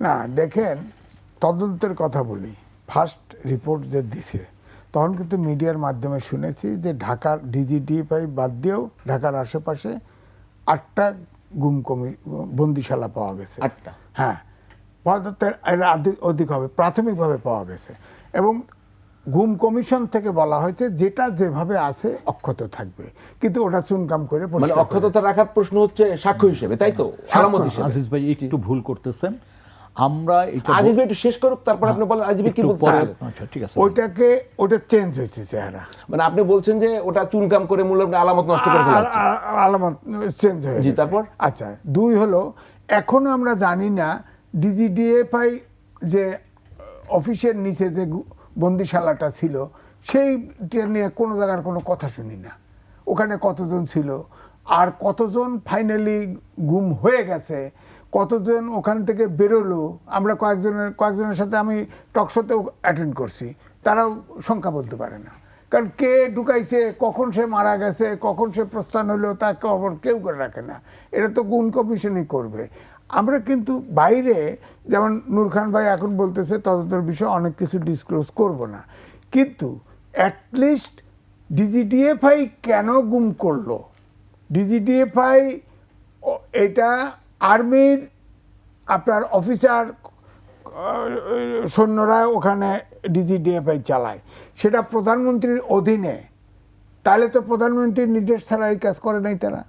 না দেখেন তদন্তের কথা বলি। ফার্স্ট রিপোর্ট যে দিছে তখন কিন্তু মিডিয়ার মাধ্যমে শুনেছি যে ঢাকার ডিজিডিএফআই বাদ দিয়েও ঢাকার আশেপাশে আটটা গুম কমি বন্দিশালা পাওয়া গেছে। আটটা? হ্যাঁ পদার্থের অধিক হবে প্রাথমিকভাবে পাওয়া গেছে। এবং গুম কমিশন থেকে বলা হয়েছে যেটা যেভাবে আছে অক্ষত থাকবে। কিন্তু ওটা চুনকাম করে মানে অক্ষততা রাখার প্রশ্ন হচ্ছে সাক্ষ্য হিসেবে তাই তো? আলামত হিসেবে। ভাই একটু ভুল করতেছেন। আমরা আজিজ ভাই একটু শেষ করুক তারপর আপনি বলেন আজিজ ভাই কি আচ্ছা ঠিক আছে। ওইটাকে ওটা চেঞ্জ হয়েছে চেহারা। মানে আপনি বলছেন যে ওটা চুনকাম করে মূল্য আলামত নষ্ট করে আলামত চেঞ্জ হয়ে জি, তারপর? আচ্ছা দুই হলো এখনও আমরা জানি না ডিজিডিএফআই যে অফিসের নিচে যে বন্দিশালাটা ছিল সেইটা নিয়ে কোনো জায়গার কোনো কথা শুনি না। ওখানে কতজন ছিল? আর কতজন ফাইনালি গুম হয়ে গেছে? কতজন ওখান থেকে বেরোলো, আমরা কয়েকজনের কয়েকজনের সাথে আমি টকশোতেও অ্যাটেন্ড করছি, তারাও সংখ্যা বলতে পারে না। কারণ কে ঢুকাইছে, কখন সে মারা গেছে, কখন সে প্রস্থান হলো, তা খবর কেউ করে রাখে না। এটা তো গুণ কমিশনই করবে। আমরা কিন্তু বাইরে, যেমন নূর খান ভাই এখন বলতেছে, তদন্তের বিষয়ে অনেক কিছু ডিসক্লোজ করব না। কিন্তু অ্যাটলিস্ট ডিজিডিএফআই কেন গুম করল? ডিজিডিএফআই এটা আর্মির আপনার অফিসার সৈন্যরা ওখানে ডিজি ডিজিডিএফআই চালায়। সেটা প্রধানমন্ত্রীর অধীনে। তাহলে তো প্রধানমন্ত্রীর নির্দেশ ছাড়া এই কাজ করে নাই তারা।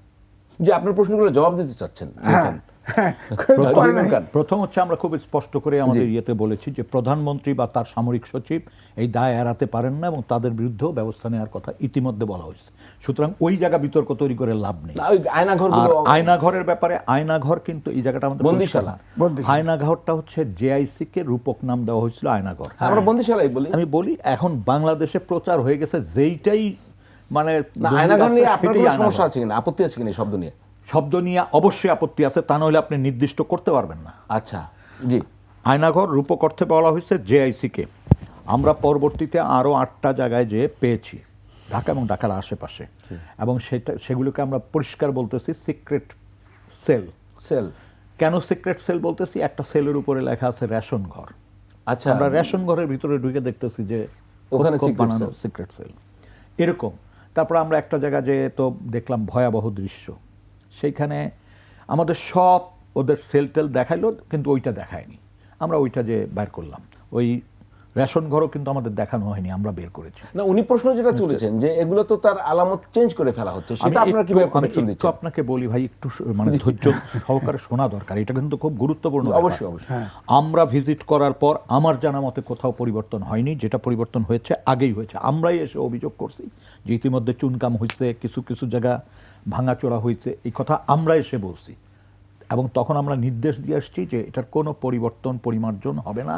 যে আপনার প্রশ্নগুলো জবাব দিতে চাচ্ছেন হ্যাঁ হ্যাঁ। প্রথম হচ্ছে আমরা খুব স্পষ্ট করে আমাদের ইয়েতে বলেছি যে প্রধানমন্ত্রী বা তার সামরিক সচিব এই দায় এড়াতে পারেন না এবং তাদের বিরুদ্ধেও ব্যবস্থা নেওয়ার কথা ইতিমধ্যে বলা হয়েছে। সুতরাং ওই জায়গা বিতর্ক তৈরি করে লাভ নেই। আর আয়নাঘরের ব্যাপারে আয়নাঘর কিন্তু এই জায়গাটা আমাদের বন্দিশালা। আয়নাঘরটা হচ্ছে জেআইসি কে রূপক নাম দেওয়া হয়েছিল আয়নাঘর। আমরা বন্দিশালাই বলি। আমি বলি এখন বাংলাদেশে প্রচার হয়ে গেছে যেইটাই মানে আয়নাঘর নিয়ে আপনার আয়নাঘর। সমস্যা আছে কিনা? আপত্তি আছে কিনা এই শব্দ নিয়ে? শব্দ নিয়ে অবশ্যই আপত্তি আছে তা নইলে আপনি নির্দিষ্ট করতে পারবেন না। আচ্ছা জি। আয়নাঘর রূপক অর্থে বলা হয়েছে জেআইসিকে আমরা পরবর্তীতে আরও আটটা জায়গায় যেয়ে পেয়েছি ঢাকা এবং ঢাকার আশেপাশে। এবং সেটা সেগুলোকে আমরা পরিষ্কার বলতেছি সিক্রেট সেল সেল কেন সিক্রেট সেল বলতেছি? একটা সেলের উপরে লেখা আছে রেশন ঘর। আচ্ছা। আমরা রেশন ঘরের ভিতরে ঢুকে দেখতেছি যে ওখানে বানানো সিক্রেট সেল এরকম। তারপর আমরা একটা জায়গা যে তো দেখলাম ভয়াবহ দৃশ্য। সেইখানে আমাদের সব ওদের সেল টেল দেখাইলো, কিন্তু ওইটা দেখায়নি। আমরা ওইটা যে বের করলাম। ওই রেশন ঘরও কিন্তু আমাদের দেখানো হয়নি আমরা বের করেছি। না উনি প্রশ্ন যেটা তুলেছেন যে এগুলো তো তার আলামত চেঞ্জ করে ফেলা হচ্ছে সেটা আপনারা কীভাবে কানেকশন দিচ্ছেন? আপনাকে বলি ভাই একটু মানে ধৈর্য সহকারে শোনা দরকার এটা কিন্তু খুব গুরুত্বপূর্ণ। অবশ্যই অবশ্যই। আমরা ভিজিট করার পর আমার জানা মতে কোথাও পরিবর্তন হয়নি যেটা পরিবর্তন হয়েছে আগেই হয়েছে। আমরাই এসে অভিযোগ করছি যে ইতিমধ্যে চুনকাম হয়েছে কিছু কিছু জায়গা ভাঙাচোরা হয়েছে এই কথা আমরা এসে বলছি। এবং তখন আমরা নির্দেশ দিয়ে আসছি যে এটার কোনো পরিবর্তন পরিমার্জন হবে না।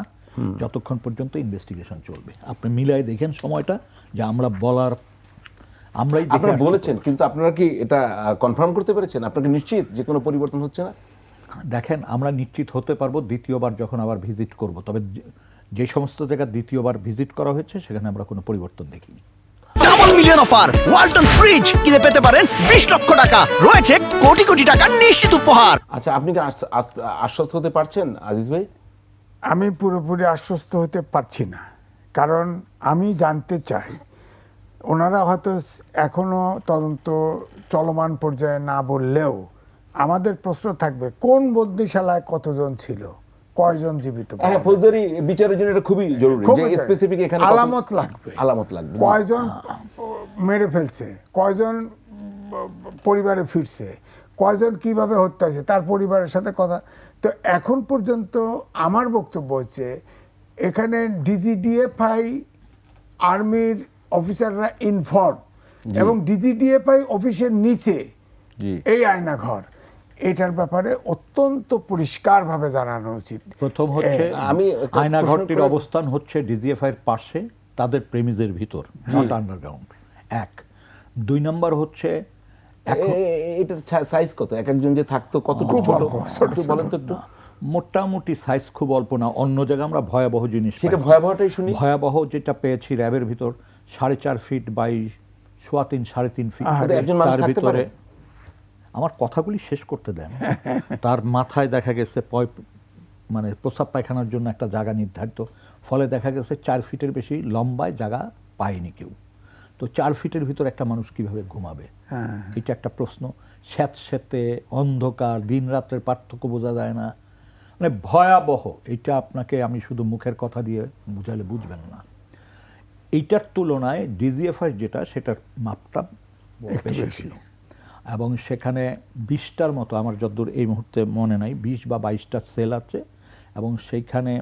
যতক্ষণ পর্যন্ত ইনভেস্টিগেশন চলবে। আপনি মিলাই দেখেন সময়টা যে আমরা বলার আমরাই আপনারা বলেছেন কিন্তু আপনারা কি এটা কনফার্ম করতে পেরেছেন? আপনাকে নিশ্চিত যে কোনো পরিবর্তন হচ্ছে না? দেখেন আমরা নিশ্চিত হতে পারব দ্বিতীয়বার যখন আবার ভিজিট করব। তবে যে- সমস্ত জায়গা দ্বিতীয়বার ভিজিট করা হয়েছে সেখানে আমরা কোনো পরিবর্তন দেখিনি। Double million offer Walton fridge কিনে পেতে পারেন বিশ লক্ষ টাকা। রয়েছে কোটি কোটি টাকার নিশ্চিত উপহার। আচ্ছা আপনি কি আশ্বস্ত হতে পারছেন আজিজ ভাই? আমি পুরোপুরি আশ্বস্ত হতে পারছি না। কারণ আমি জানতে চাই ওনারা হয়তো এখনও তদন্ত চলমান পর্যায়ে না বললেও আমাদের প্রশ্ন থাকবে কোন বন্দিশালায় কতজন ছিল? কয়জন জীবিত? পাওয়া হ্যাঁ ফৌজদারি বিচারের জন্য এটা খুবই জরুরি। যে স্পেসিফিক এখানে আলামত লাগবে। আলামত লাগবে। কয়জন মেরে ফেলছে? কয়জন পরিবারে ফিরছে? কয়জন কীভাবে হত্যা হয়েছে তার পরিবারের সাথে কথা। তো এখন পর্যন্ত আমার বক্তব্য হচ্ছে এখানে ডিজিডিএফআই আর্মির অফিসাররা ইনফর্ম এবং ডিজিডিএফআই অফিসের নিচে জি। এই আয়নাঘর। এটার ব্যাপারে অত্যন্ত পরিষ্কারভাবে জানানো উচিত। প্রথম হচ্ছে আমি আয়নাঘরটির অবস্থান হচ্ছে ডিজিএফআই এর পাশে তাদের প্রেমিজের ভিতর নট আন্ডারগ্রাউন্ড। এক। দুই নম্বর হচ্ছে এটার সাইজ কত? এক একজন যে থাকতো কত ছোট? বলেন তো একটু। মোটামুটি সাইজ খুব অল্প না অন্য জায়গায় আমরা ভয়াবহ জিনিস সেটা ভয়াবহটাই শুনি। ভয়াবহ যেটা পেয়েছি র্যাবের ভিতর সাড়ে চার ফিট বাই সোয়া তিন সাড়ে তিন ফিট তার ভিতরে আমার কথাগুলি শেষ করতে দেন। তার মাথায় দেখা গেছে মানে প্রস্রাব পায়খানার জন্য একটা জায়গা নির্ধারিত। ফলে দেখা গেছে চার ফিটের বেশি লম্বায় জায়গা পায়নি কেউ। তো চার ফিটের ভিতর একটা মানুষ কীভাবে ঘুমাবে? এটা একটা প্রশ্ন। স্যাঁত স্যাঁতে অন্ধকার দিন রাত্রের পার্থক্য বোঝা যায় না। মানে ভয়াবহ এটা আপনাকে আমি শুধু মুখের কথা দিয়ে বুঝালে বুঝবেন না। এইটার তুলনায় ডিজিএফআই যেটা সেটার মাপটা বেশি। ছিল। এবং সেখানে বিশটার মতো আমার যদ্দূর এই মুহূর্তে মনে নাই বিশ বা বাইশটা সেল আছে। এবং সেইখানে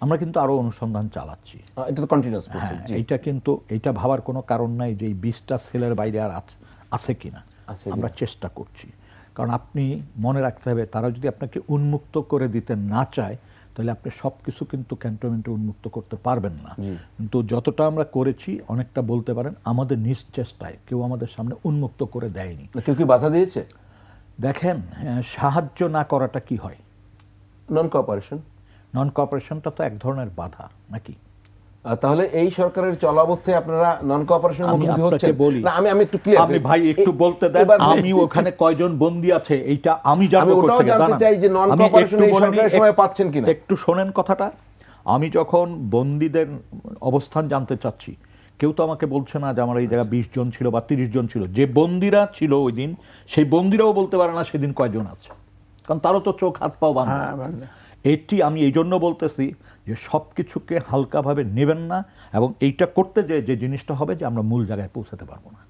আমরা কিন্তু আরও অনুসন্ধান চালাচ্ছি। এটা তো কন্টিনিউয়াস প্রসেস হ্যাঁ, এইটা কিন্তু এইটা ভাবার কোনো কারণ নাই যে এই বিশটা সেলের বাইরে আর আছে- আছে কিনা? আছে আমরা চেষ্টা করছি। কারণ আপনি মনে রাখতে হবে তারা যদি আপনাকে উন্মুক্ত করে দিতে না চায় তাহলে আপনি সব কিছু কিন্তু ক্যান্টনমেন্টে উন্মুক্ত করতে পারবেন না। কিন্তু যতটা আমরা করেছি অনেকটা বলতে পারেন আমাদের নিজ চেষ্টায় কেউ আমাদের সামনে উন্মুক্ত করে দেয়নি। কেউ কি বাধা দিয়েছে? দেখেন হ্যাঁ, সাহায্য না করাটা কি হয়? নন কোঅপারেশন নন কোঅপারেশনটা তো এক ধরনের বাধা নাকি? তাহলে এই সরকারের চলাবস্থায় আপনারা নন কোঅপারেশন মুখোমুখি হচ্ছেন? বলি। না আমি আমি একটু ক্লিয়ার আপনি ভাই একটু বলতে দেন আমি ওখানে কয়জন বন্দি আছে এইটা আমি জানব আমি ওটাও কোত্থেকে, জানতে চাই যে cooperation একটু এই সরকারের সময় পাচ্ছেন কিনা? একটু শোনেন কথাটা। আমি যখন বন্দীদের অবস্থান জানতে চাচ্ছি কেউ তো আমাকে বলছে না যে আমার এই জায়গায় বিশ জন ছিল বা তিরিশ জন ছিল। যে বন্দিরা ছিল ওই দিন সেই বন্দিরাও বলতে পারে না সেদিন কয়জন আছে। কারণ তারও তো চোখ হাত পাও বাঁধা। হ্যাঁ, বাঁধা। এটি আমি এই জন্য বলতেছি যে সব কিছুকে হালকাভাবে নেবেন না এবং এইটা করতে যে যে জিনিসটা হবে যে আমরা মূল জায়গায় পৌঁছাতে পারব না।